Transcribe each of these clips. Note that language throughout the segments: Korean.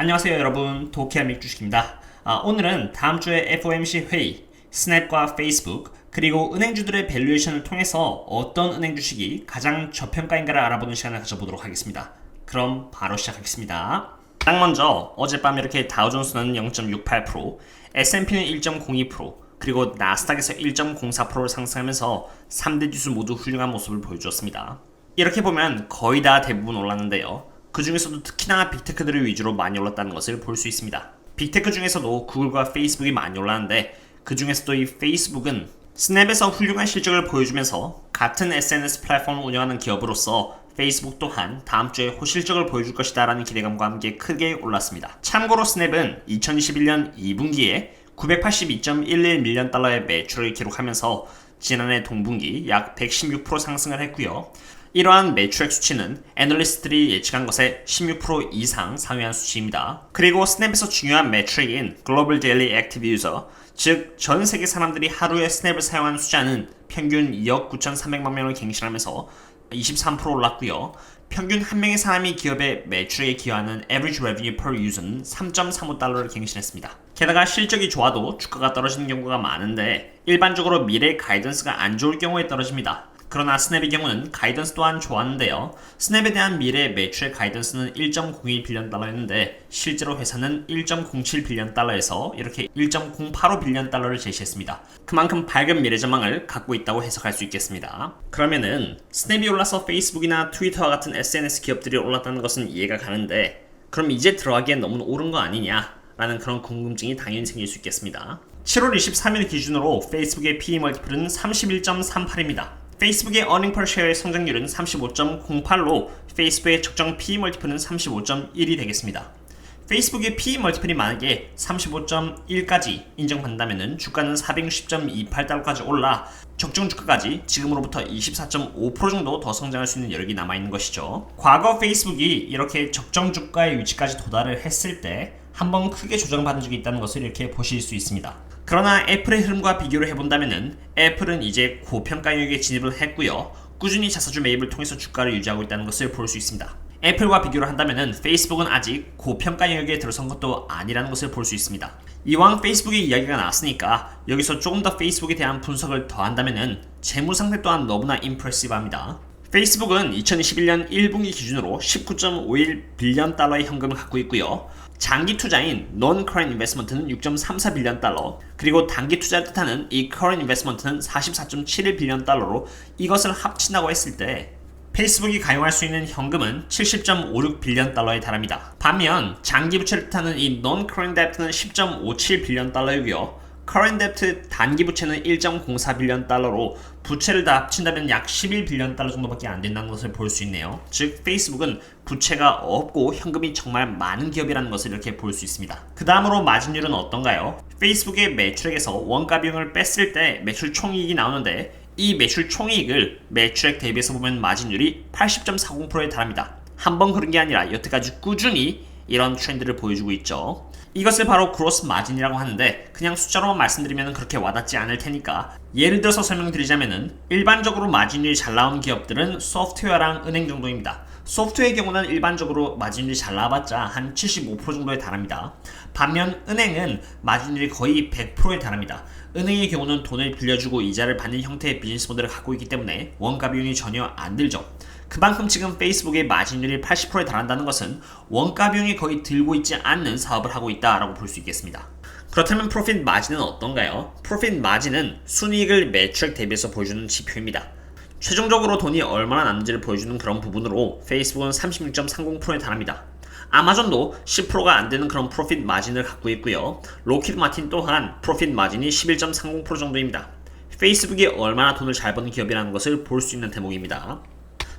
안녕하세요 여러분 도키아믹 주식입니다. 아, 오늘은 다음 주에 FOMC 회의, 스냅과 페이스북, 그리고 은행주들의 밸류에이션을 통해서 어떤 은행 주식이 가장 저평가인가를 알아보는 시간을 가져보도록 하겠습니다. 그럼 바로 시작하겠습니다. 딱 먼저 어젯밤 이렇게 다우존스는 0.68%, S&P는 1.02%, 그리고 나스닥에서 1.04%를 상승하면서 3대 지수 모두 훌륭한 모습을 보여주었습니다. 이렇게 보면 거의 다 대부분 올랐는데요. 그 중에서도 특히나 빅테크들을 위주로 많이 올랐다는 것을 볼 수 있습니다. 빅테크 중에서도 구글과 페이스북이 많이 올랐는데 그 중에서도 이 페이스북은 스냅에서 훌륭한 실적을 보여주면서 같은 SNS 플랫폼을 운영하는 기업으로서 페이스북 또한 다음 주에 호실적을 보여줄 것이다 라는 기대감과 함께 크게 올랐습니다. 참고로 스냅은 2021년 2분기에 982.11 밀리언 달러의 매출을 기록하면서 지난해 동분기 약 116% 상승을 했고요. 이러한 매출액 수치는 애널리스트들이 예측한 것의 16% 이상 상회한 수치입니다. 그리고 스냅에서 중요한 매출액인 글로벌 데일리 액티브 유저, 즉 전 세계 사람들이 하루에 스냅을 사용하는 숫자는 평균 2억 9,300만 명을 갱신하면서 23% 올랐고요. 평균 한 명의 사람이 기업의 매출에 기여하는 average revenue per user는 3.35달러를 갱신했습니다. 게다가 실적이 좋아도 주가가 떨어지는 경우가 많은데 일반적으로 미래 가이던스가 안 좋을 경우에 떨어집니다. 그러나 스냅의 경우는 가이던스 또한 좋았는데요. 스냅에 대한 미래 매출의 가이던스는 1.01 빌리언 달러였는데 실제로 회사는 1.07 빌리언 달러에서 이렇게 1.085 빌리언 달러를 제시했습니다. 그만큼 밝은 미래 전망을 갖고 있다고 해석할 수 있겠습니다. 그러면은 스냅이 올라서 페이스북이나 트위터와 같은 SNS 기업들이 올랐다는 것은 이해가 가는데 그럼 이제 들어가기엔 너무 오른 거 아니냐? 라는 그런 궁금증이 당연히 생길 수 있겠습니다. 7월 23일 기준으로 페이스북의 PE 멀티플은 31.38입니다. 페이스북의 earning per share의 성장률은 35.08로 페이스북의 적정 PE 멀티플은 35.1이 되겠습니다. 페이스북의 PE 멀티플이 만약에 35.1까지 인정받는다면 주가는 460.28달러까지 올라 적정 주가까지 지금으로부터 24.5% 정도 더 성장할 수 있는 여력이 남아있는 것이죠. 과거 페이스북이 이렇게 적정 주가의 위치까지 도달을 했을 때 한 번 크게 조정받은 적이 있다는 것을 이렇게 보실 수 있습니다. 그러나 애플의 흐름과 비교를 해본다면 애플은 이제 고평가 영역에 진입을 했고요. 꾸준히 자사주 매입을 통해서 주가를 유지하고 있다는 것을 볼 수 있습니다. 애플과 비교를 한다면 페이스북은 아직 고평가 영역에 들어선 것도 아니라는 것을 볼 수 있습니다. 이왕 페이스북의 이야기가 나왔으니까 여기서 조금 더 페이스북에 대한 분석을 더한다면 재무 상태 또한 너무나 임프레시브합니다. 페이스북은 2021년 1분기 기준으로 19.51 빌리언 달러의 현금을 갖고 있고요. 장기 투자인 non-current investment는 6.34 빌리언 달러, 그리고 단기 투자를 뜻하는 이 current investment는 44.71 빌리언 달러로 이것을 합친다고 했을 때 페이스북이 가용할 수 있는 현금은 70.56 빌리언 달러에 달합니다. 반면 장기 부채를 뜻하는 이 non-current debt는 10.57 빌리언 달러이고요. Current debt 단기 부채는 1.04 빌리언 달러로 부채를 다 합친다면 약 11 빌리언 달러 정도밖에 안 된다는 것을 볼 수 있네요. 즉 페이스북은 부채가 없고 현금이 정말 많은 기업이라는 것을 이렇게 볼 수 있습니다. 그 다음으로 마진율은 어떤가요? 페이스북의 매출액에서 원가 비용을 뺐을 때 매출 총이익이 나오는데 이 매출 총이익을 매출액 대비해서 보면 마진율이 80.40%에 달합니다. 한 번 그런 게 아니라 여태까지 꾸준히 이런 트렌드를 보여주고 있죠. 이것을 바로 그로스 마진이라고 하는데 그냥 숫자로만 말씀드리면 그렇게 와닿지 않을 테니까 예를 들어서 설명드리자면은 일반적으로 마진율이 잘 나오는 기업들은 소프트웨어랑 은행 정도입니다. 소프트웨어의 경우는 일반적으로 마진율이 잘 나와봤자 한 75% 정도에 달합니다. 반면 은행은 마진율이 거의 100%에 달합니다. 은행의 경우는 돈을 빌려주고 이자를 받는 형태의 비즈니스 모델을 갖고 있기 때문에 원가 비용이 전혀 안 들죠. 그만큼 지금 페이스북의 마진율이 80%에 달한다는 것은 원가 비용이 거의 들고 있지 않는 사업을 하고 있다라고 볼 수 있겠습니다. 그렇다면 프로핏 마진은 어떤가요? 프로핏 마진은 순이익을 매출액 대비해서 보여주는 지표입니다. 최종적으로 돈이 얼마나 남는지를 보여주는 그런 부분으로 페이스북은 36.30%에 달합니다. 아마존도 10%가 안 되는 그런 프로핏 마진을 갖고 있고요. 로키드 마틴 또한 프로핏 마진이 11.30% 정도입니다. 페이스북이 얼마나 돈을 잘 버는 기업이라는 것을 볼 수 있는 대목입니다.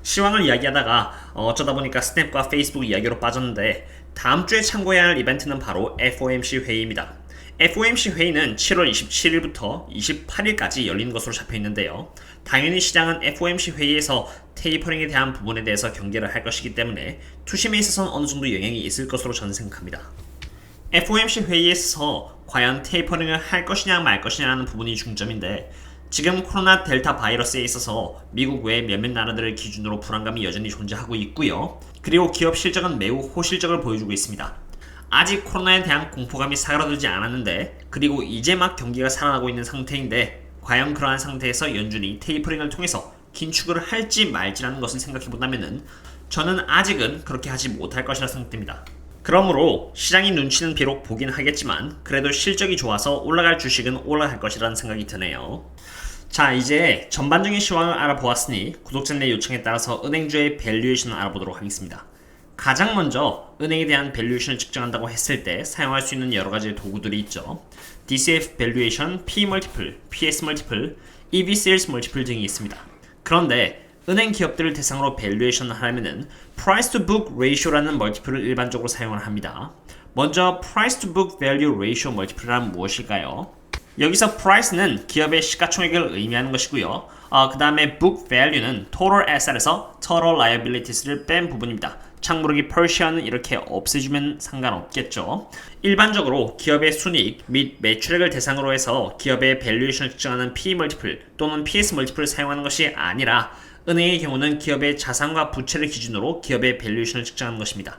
시황을 이야기하다가 어쩌다 보니까 스냅과 페이스북 이야기로 빠졌는데 다음 주에 참고해야 할 이벤트는 바로 FOMC 회의입니다. FOMC 회의는 7월 27일부터 28일까지 열리는 것으로 잡혀 있는데요. 당연히 시장은 FOMC 회의에서 테이퍼링에 대한 부분에 대해서 경계를 할 것이기 때문에 투심에 있어서는 어느 정도 영향이 있을 것으로 저는 생각합니다. FOMC 회의에서 과연 테이퍼링을 할 것이냐 말 것이냐라는 부분이 중점인데 지금 코로나 델타 바이러스에 있어서 미국 외 몇몇 나라들을 기준으로 불안감이 여전히 존재하고 있고요. 그리고 기업 실적은 매우 호실적을 보여주고 있습니다. 아직 코로나에 대한 공포감이 사그라들지 않았는데 그리고 이제 막 경기가 살아나고 있는 상태인데 과연 그러한 상태에서 연준이 테이퍼링을 통해서 긴축을 할지 말지라는 것을 생각해 본다면은 저는 아직은 그렇게 하지 못할 것이라 생각됩니다. 그러므로 시장의 눈치는 비록 보긴 하겠지만 그래도 실적이 좋아서 올라갈 주식은 올라갈 것이라는 생각이 드네요. 자 이제 전반적인 시황을 알아보았으니 구독자님의 요청에 따라서 은행주의 밸류에이션을 알아보도록 하겠습니다. 가장 먼저 은행에 대한 밸류에이션을 측정한다고 했을 때 사용할 수 있는 여러 가지 도구들이 있죠. DCF 밸류에이션, P 멀티플, PS 멀티플, EV 세일스 멀티플 등이 있습니다. 그런데 은행 기업들을 대상으로 밸류에이션을 하려면은 price to book ratio라는 멀티플을 일반적으로 사용을 합니다. 먼저 price to book value ratio 멀티플은 무엇일까요? 여기서 price는 기업의 시가총액을 의미하는 것이고요. 어, 그 다음에 book value는 total asset에서 total liabilities를 뺀 부분입니다. 창부르기 Persia는 이렇게 없애주면 상관없겠죠. 일반적으로 기업의 순이익 및 매출액을 대상으로 해서 기업의 밸류에이션을 측정하는 P 멀티플 또는 PS 멀티플을 사용하는 것이 아니라 은행의 경우는 기업의 자산과 부채를 기준으로 기업의 밸류에이션을 측정하는 것입니다.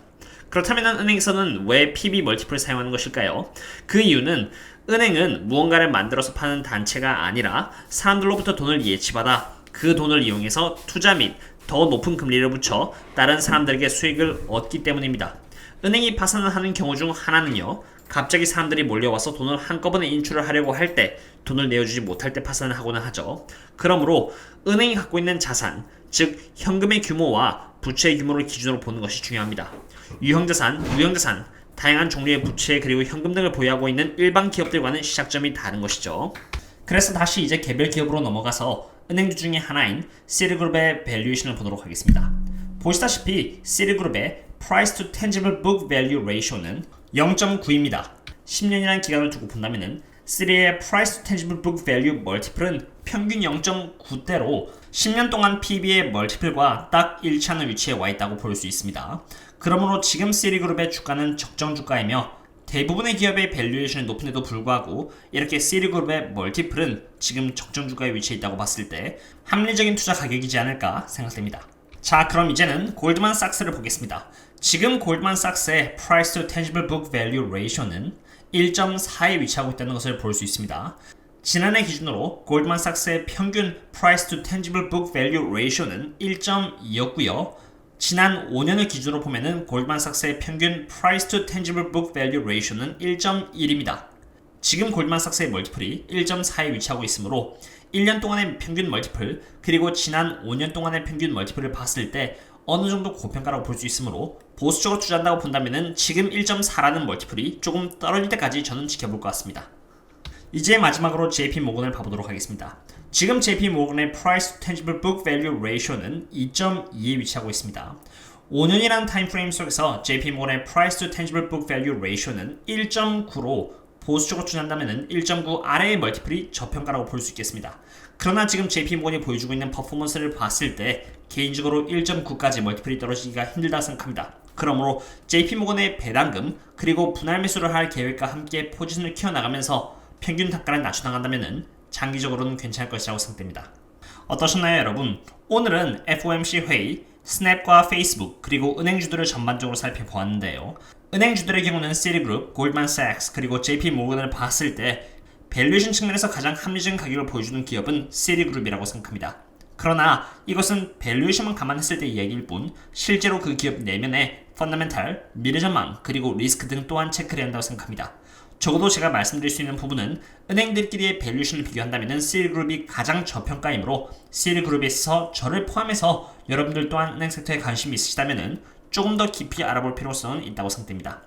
그렇다면 은행에서는 왜 PB 멀티플을 사용하는 것일까요? 그 이유는 은행은 무언가를 만들어서 파는 단체가 아니라 사람들로부터 돈을 예치받아 그 돈을 이용해서 투자 및 더 높은 금리를 붙여 다른 사람들에게 수익을 얻기 때문입니다. 은행이 파산을 하는 경우 중 하나는요. 갑자기 사람들이 몰려와서 돈을 한꺼번에 인출을 하려고 할 때 돈을 내어주지 못할 때 파산을 하고는 하죠. 그러므로 은행이 갖고 있는 자산, 즉 현금의 규모와 부채의 규모를 기준으로 보는 것이 중요합니다. 유형자산, 무형자산, 다양한 종류의 부채 그리고 현금 등을 보유하고 있는 일반 기업들과는 시작점이 다른 것이죠. 그래서 다시 이제 개별 기업으로 넘어가서 은행주 중에 하나인 시리그룹의 밸류에이션을 보도록 하겠습니다. 보시다시피 시리그룹의 Price to Tangible Book Value Ratio는 0.9입니다. 10년이라는 기간을 두고 본다면은 3의 Price to Tangible Book Value Multiple은 평균 0.9대로 10년 동안 PB의 멀티플과 딱 일치하는 위치에 와 있다고 볼 수 있습니다. 그러므로 지금 시리그룹의 주가는 적정 주가이며 대부분의 기업의 밸류에이션이 높은데도 불구하고 이렇게 시리그룹의 멀티플은 지금 적정 주가에 위치해 있다고 봤을 때 합리적인 투자 가격이지 않을까 생각됩니다. 자, 그럼 이제는 골드만삭스를 보겠습니다. 지금 골드만삭스의 Price to Tangible Book Value Ratio는 1.4에 위치하고 있다는 것을 볼 수 있습니다. 지난해 기준으로 골드만삭스의 평균 Price to Tangible Book Value Ratio는 1.2였고요. 지난 5년을 기준으로 보면은 골드만삭스의 평균 Price to Tangible Book Value Ratio는 1.1입니다. 지금 골드만삭스의 멀티플이 1.4에 위치하고 있으므로 1년 동안의 평균 멀티플 그리고 지난 5년 동안의 평균 멀티플을 봤을 때 어느 정도 고평가라고 볼 수 있으므로 보수적으로 투자한다고 본다면은 지금 1.4라는 멀티플이 조금 떨어질 때까지 저는 지켜볼 것 같습니다. 이제 마지막으로 JP 모건을 봐보도록 하겠습니다. 지금 JP 모건의 Price Tangible Book Value Ratio는 2.2에 위치하고 있습니다. 5년이라는 타임프레임 속에서 JP 모건의 Price to Tangible Book Value Ratio는 1.9로 보수적으로 추진한다면 1.9 아래의 멀티플이 저평가라고 볼 수 있겠습니다. 그러나 지금 JP모건이 보여주고 있는 퍼포먼스를 봤을 때 개인적으로 1.9까지 멀티플이 떨어지기가 힘들다 생각합니다. 그러므로 JP모건의 배당금 그리고 분할 매수를 할 계획과 함께 포지션을 키워나가면서 평균 단가를 낮춰나간다면 장기적으로는 괜찮을 것이라고 생각됩니다. 어떠셨나요 여러분? 오늘은 FOMC 회의, 스냅과 페이스북 그리고 은행주들을 전반적으로 살펴보았는데요. 은행주들의 경우는 시리그룹, 골드만삭스 그리고 JP 모건을 봤을 때 밸류에이션 측면에서 가장 합리적인 가격을 보여주는 기업은 시리그룹이라고 생각합니다. 그러나 이것은 밸류에이션만 감안했을 때 이야기일 뿐 실제로 그 기업 내면에 펀더멘탈, 미래 전망 그리고 리스크 등 또한 체크를 한다고 생각합니다. 적어도 제가 말씀드릴 수 있는 부분은 은행들끼리의 밸류에이션을 비교한다면 시리그룹이 가장 저평가이므로 시리그룹에 있어서 저를 포함해서 여러분들 또한 은행 섹터에 관심이 있으시다면 조금 더 깊이 알아볼 필요성은 있다고 생각됩니다.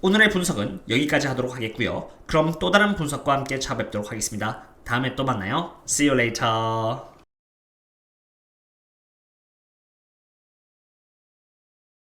오늘의 분석은 여기까지 하도록 하겠고요. 그럼 또 다른 분석과 함께 찾아뵙도록 하겠습니다. 다음에 또 만나요. See you later.